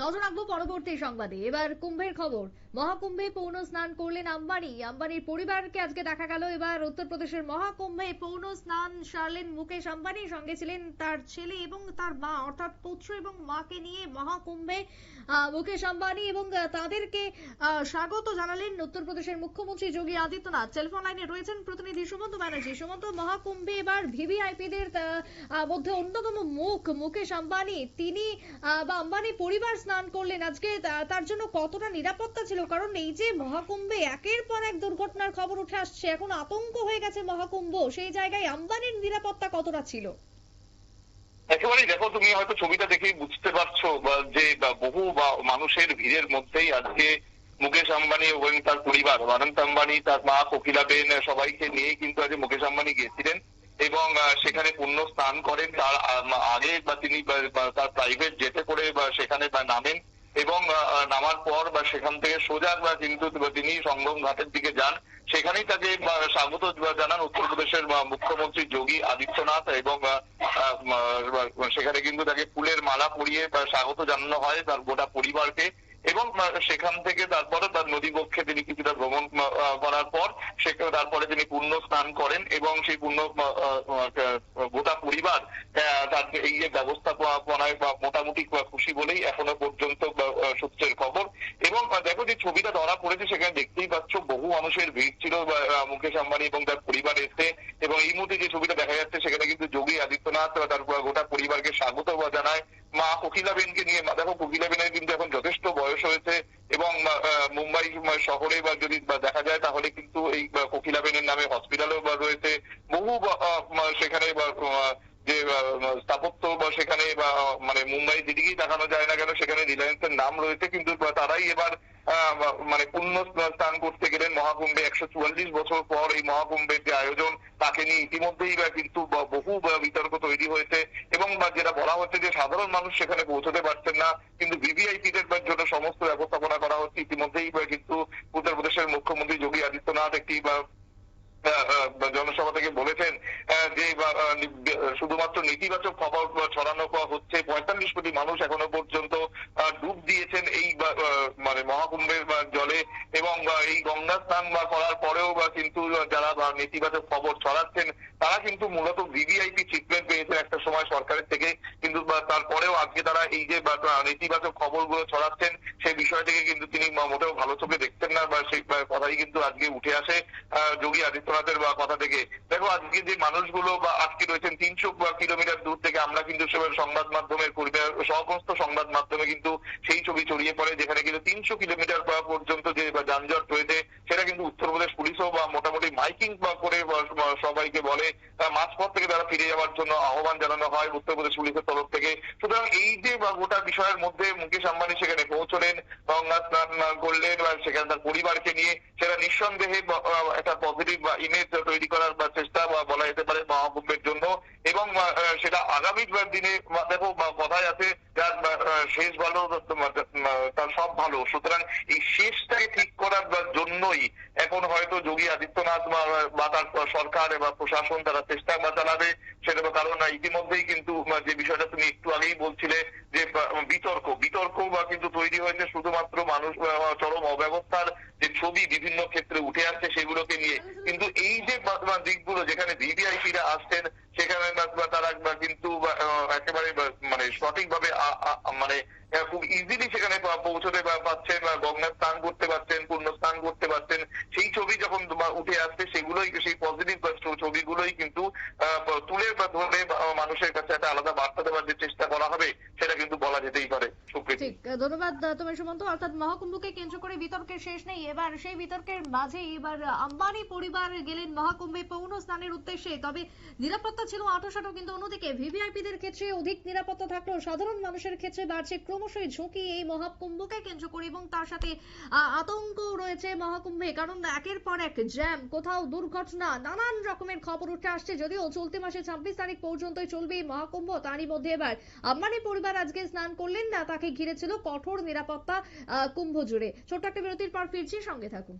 নজর রাখব পরবর্তী সংবাদে। এবার কুম্ভের খবর। মহাকুম্ভে পৌন স্নান করলেন আম্বানি। আম্বানির পরিবারকে আজকে দেখা গেল। এবার উত্তরপ্রদেশের মহাকুম্ভে পৌন স্নান সারলেন মুকেশ আম্বানি। সঙ্গে ছিলেন তার ছেলে এবং তার মা, অর্থাৎ পুত্র এবং মাকে নিয়ে মহাকুম্ভে মুকেশ আম্বানি এবং তাদেরকে স্বাগত জানালেন উত্তরপ্রদেশের মুখ্যমন্ত্রী যোগী আদিত্যনাথ। টেলিফোন লাইনে রয়েছেন প্রতিনিধি সুমন্ত ব্যানার্জি। সুমন্ত, মহাকুম্ভে এবার ভিভিআইপিদের মধ্যে অন্যতম মুখ মুকেশ আম্বানি। তিনি বা আম্বানি পরিবার স্নান করলেন আজকে। তার জন্য কতটা নিরাপত্তা ছিল? কারণ এই যে মহাকুম্ভে একের পর এক দুর্ঘটনার খবর উঠে আসছে, এখন আতঙ্ক হয়ে গেছে মহাকুম্ভ। সেই জায়গায় আম্বানির নিরাপত্তা কতটা ছিল? একেবারেই দেখো, তুমি হয়তো ছবিটা দেখেই বুঝতে পারছ যে বহু মানুষের ভিড়ের মধ্যেই আজকে মুকেশ আম্বানি এবং তার পরিবার, অনন্ত আম্বানি, তার মা কোকিলাবেন সবাইকে নিয়ে কিন্তু আজ মুকেশ আম্বানি গিয়েছিলেন। এবং সেখানে পুণ্য স্নান করেন। তার আগে বা তিনি তার প্রাইভেট জেটে করে সেখানে নামেন এবং নামার পর, বা, সেখান থেকে সোজা, বা, কিন্তু তিনি সঙ্গম ঘাটের দিকে যান। সেখানেই তাকে স্বাগত জানান উত্তরপ্রদেশের মুখ্যমন্ত্রী যোগী আদিত্যনাথ এবং সেখানে কিন্তু তাকে ফুলের মালা পরিয়ে স্বাগত জানানো হয় তার গোটা পরিবারকে। এবং সেখান থেকে তারপরে তার নদী বক্ষে তিনি কিছুটা ভ্রমণ করার পর তারপরে তিনি পুণ্য স্নান করেন এবং সেই পুণ্য গোটা পরিবার তার এই যে ব্যবস্থাপনায় মোটামুটি খুশি বলেই এখনও পর্যন্ত সূত্রের খবর। এবং দেখো যে ছবিটা ধরা পড়েছে, সেখানে দেখতেই পাচ্ছ বহু মানুষের ভিড় ছিল মুকেশ আম্বানি এবং তার পরিবার এসে। এবং এই মুহূর্তে যে ছবিটা দেখা যাচ্ছে, সেখানে কিন্তু যোগী আদিত্যনাথ, তার গোটা পরিবারকে স্বাগত জানায়। মা কোকিলা বেনকে নিয়ে, মা দেখো কোকিলাবেনের কিন্তু এখন যথেষ্ট বয়স হয়েছে এবং মুম্বাই শহরে বা যদি দেখা যায় তাহলে কিন্তু এই আহ, কোকিলাবেনের নামে হসপিটালও বা রয়েছে বহু বা, আহ, সেখানে বা, আহ, যে আহ, স্থাপত্য বা সেখানে বা আহ, মানে মুম্বাই যেদিকেই দেখানো যায় না কেন, সেখানে রিলায়েন্সের নাম রয়েছে, কিন্তু তারাই এবার মানে পুণ্য স্নান করতে গেলেন মহাকুম্ভে। একশো চুয়াল্লিশ বছর পর এই মহাকুম্ভের যে আয়োজন, তাকে নিয়ে ইতিমধ্যেই কিন্তু বহু বিতর্ক তৈরি হয়েছে। এবং যেটা বলা হচ্ছে যে সাধারণ মানুষ সেখানে পৌঁছতে পারছেন না, কিন্তু ভিভিআইপিদের জন্য সমস্ত ব্যবস্থাপনা করা হচ্ছে, ইতিমধ্যেই কিন্তু উত্তরপ্রদেশের মুখ্যমন্ত্রী যোগী আদিত্যনাথ একটি জনসভা থেকে বলেছেন যে শুধুমাত্র নেতিবাচক খবর ছড়ানো হচ্ছে পঁয়তাল্লিশ কোটি মানুষ এখনও পর্যন্ত ডুব দিয়েছেন এই মানে মহাকুম্ভের জলে এবং এই গঙ্গা স্নান করার পরেও বা কিন্তু যারা নেতিবাচক খবর ছড়াচ্ছেন, তারা কিন্তু মূলত ভিভিআইপি ট্রিটমেন্ট পেয়েছেন একটা সময় সরকারের থেকে। তারপরেও আজকে তারা এই যে নেতিবাচক খবরগুলো ছড়াচ্ছেন, সেই বিষয়টিকে কিন্তু তিনি মোটেও ভালো চোখে দেখতেন না বা সেই কথাই কিন্তু আজকে উঠে আসে যোগী আদিত্যনাথের বা কথা থেকে। দেখো, আজকে যে মানুষগুলো বা আজকে রয়েছেন, তিনশো কিলোমিটার দূর থেকে আমরা কিন্তু সংবাদ মাধ্যমের পরিবার সমস্ত সংবাদ মাধ্যমে কিন্তু সেই ছবি ছড়িয়ে পড়ে, যেখানে কিন্তু তিনশো কিলোমিটার পর্যন্ত যে যানজট রয়েছে, সেটা কিন্তু উত্তরপ্রদেশ পুলিশও বা মাইকিং করে সবাইকে বলে মাঝপথ থেকে তারা ফিরে যাওয়ার জন্য আহ্বান জানানো হয় উত্তরপ্রদেশ পুলিশের তরফ থেকে। সুতরাং এই যে গোটা বিষয়ের মধ্যে মুকেশ আম্বানি সেখানে পৌঁছলেন গঙ্গা স্নান করলেন বা সেখানে তার পরিবারকে নিয়ে সেটা নিঃসন্দেহে একটা পজিটিভ বা ইমেজ তৈরি করার চেষ্টা বা বলা যেতে পারে মহাকুম্ভের জন্য। এবং সেটা আগামী দিনে দেখো কথায় আছে, যার শেষ ভালো তার সব ভালো। সুতরাং এই শেষটাই ঠিক হয়তো যোগী আদিত্যনাথ বা তার সরকার বা প্রশাসন তারা চেষ্টা বা চালাবে সেটা তো কারণ না, ইতিমধ্যেই কিন্তু যে বিষয়টা তুমি একটু আগেই বলছিলে যে বিতর্ক বিতর্ক বা কিন্তু তৈরি হয়েছে শুধুমাত্র মানুষ চরম অব্যবস্থার যে ছবি বিভিন্ন ক্ষেত্রে উঠে আসছে সেগুলোকে নিয়ে। কিন্তু এই যে দিকগুলো যেখানে ভিভিআইপিরা আসছেন সেখানে বা- বা তারা বা কিন্তু বা, আহ, একেবারে বা- মানে সঠিকভাবে মানে খুব ইজিলি সেখানে পৌঁছতে পারছেন বা গঙ্গা স্নান করতে পারছেন, পূর্ণ স্নান করতে পারছেন। সেই ছবি যখন উঠে আসছে সেগুলোই, সেই পজিটিভ ছবিগুলোই কিন্তু তুলে ধরে মানুষের কাছে একটা আলাদা বার্তা দেওয়ার যে চেষ্টা করা হবে সেটা কিন্তু বলা যেতেই পারে সুপ্রীতি ঠিক ধন্যবাদ তোমার সুমন্ত। অর্থাৎ মহাকুম্ভকে কেন্দ্র করে বিতর্কের শেষ নেই। এবার সেই বিতর্কের মাঝে এবার আম্বানি পরিবার গেলেন মহাকুম্ভে পৌন স্নানের উদ্দেশ্যে। তবে নিরাপত্তা ছিল কিন্তু অন্যদিকে ভিভিআইপিদের ক্ষেত্রে অধিক নিরাপত্তা থাকলেও সাধারণ মানুষের ক্ষেত্রে বাড়ছে ক্রমশই ঝুঁকি এই মহাকুম্ভকে কেন্দ্র করে এবং তার সাথে আতঙ্ক রয়েছে মহাকুম্ভে, কারণ একের পর এক জ্যাম, কোথাও দুর্ঘটনা, নানান রকমের খবর উঠে আসছে। যদিও চলতি মাসে ছাব্বিশ তারিখ পর্যন্তই চলবে এই মহাকুম্ভ, তারই মধ্যে এবার আম্বানি পরিবার আজকে স্নান করলেন না, তাকে ঘিরে ছিল কঠোর নিরাপত্তা কুম্ভ জুড়ে। ছোট্ট একটা বিরতির পর ফিরছি সঙ্গে থাকুন।